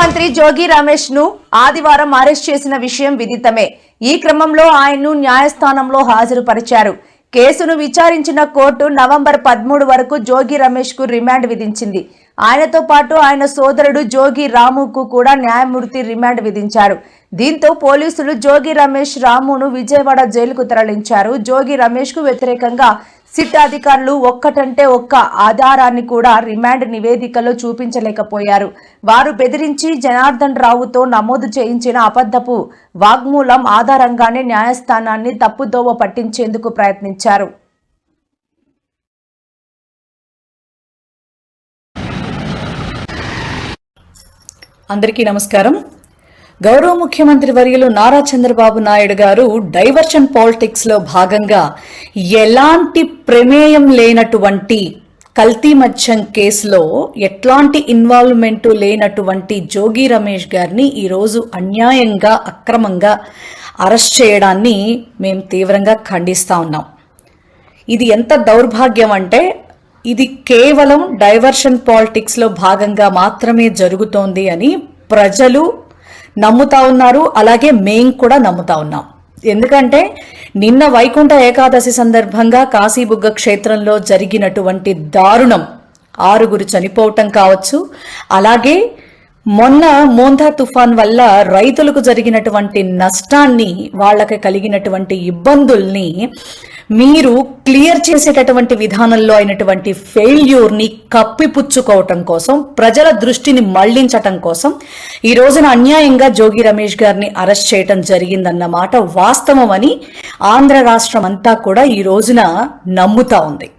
మంత్రి జోగి రమేష్ను ఆదివారం అరెస్ట్ చేసిన విషయం విదితమే. ఈ క్రమంలో ఆయన్ను న్యాయస్థానంలో హాజరుపరిచారు. కేసును విచారించిన కోర్టు నవంబర్ పదమూడు వరకు జోగి రమేష్కు రిమాండ్ విధించింది. ఆయనతో పాటు ఆయన సోదరుడు జోగి రాముకు కూడా న్యాయమూర్తి రిమాండ్ విధించారు. దీంతో పోలీసులు జోగి రమేష్ రామును విజయవాడ జైలుకు తరలించారు. జోగి రమేష్కు వ్యతిరేకంగా సిట్ అధికారులు ఒక్కటంటే ఒక్క ఆధారాన్ని కూడా రిమాండ్ నివేదికలో చూపించలేకపోయారు. వారు బెదిరించి జనార్దన్ రావుతో నమోదు చేయించిన అబద్ధపు వాగ్మూలం ఆధారంగానే న్యాయస్థానాన్ని తప్పుదోవ పట్టించేందుకు ప్రయత్నించారు. అందరికీ నమస్కారం. గౌరవ ముఖ్యమంత్రి వర్యులు నారా చంద్రబాబు నాయుడు గారు డైవర్షన్ పాలిటిక్స్లో భాగంగా ఎలాంటి ప్రమేయం లేనటువంటి కల్తీ మధ్యం కేసులో ఎట్లాంటి ఇన్వాల్వ్మెంట్ లేనటువంటి జోగి రమేష్ గారిని ఈరోజు అన్యాయంగా అక్రమంగా అరెస్ట్ చేయడాన్ని మేము తీవ్రంగా ఖండిస్తా ఉన్నాం. ఇది ఎంత దౌర్భాగ్యం అంటే ఇది కేవలం డైవర్షన్ పాలిటిక్స్లో భాగంగా మాత్రమే జరుగుతోంది అని ప్రజలు నమ్ముతా ఉన్నారు. అలాగే మేం కూడా నమ్ముతా ఉన్నాం. ఎందుకంటే నిన్న వైకుంఠ ఏకాదశి సందర్భంగా కాశీబుగ్గ క్షేత్రంలో జరిగినటువంటి దారుణం ఆరుగురు చనిపోవటం కావచ్చు. అలాగే మొన్న మోంధా తుఫాన్ వల్ల రైతులకు జరిగినటువంటి నష్టాన్ని వాళ్ళకి కలిగినటువంటి ఇబ్బందుల్ని మీరు క్లియర్ చేసేటటువంటి విధానంలో అయినటువంటి ఫెయిల్యూర్ని కప్పిపుచ్చుకోవటం కోసం ప్రజల దృష్టిని మళ్ళించటం కోసం ఈ రోజున అన్యాయంగా జోగి రమేష్ గారిని అరెస్ట్ చేయటం జరిగిందన్నమాట వాస్తవం అని ఆంధ్ర రాష్ట్రం అంతా కూడా ఈ రోజున నమ్ముతా ఉంది.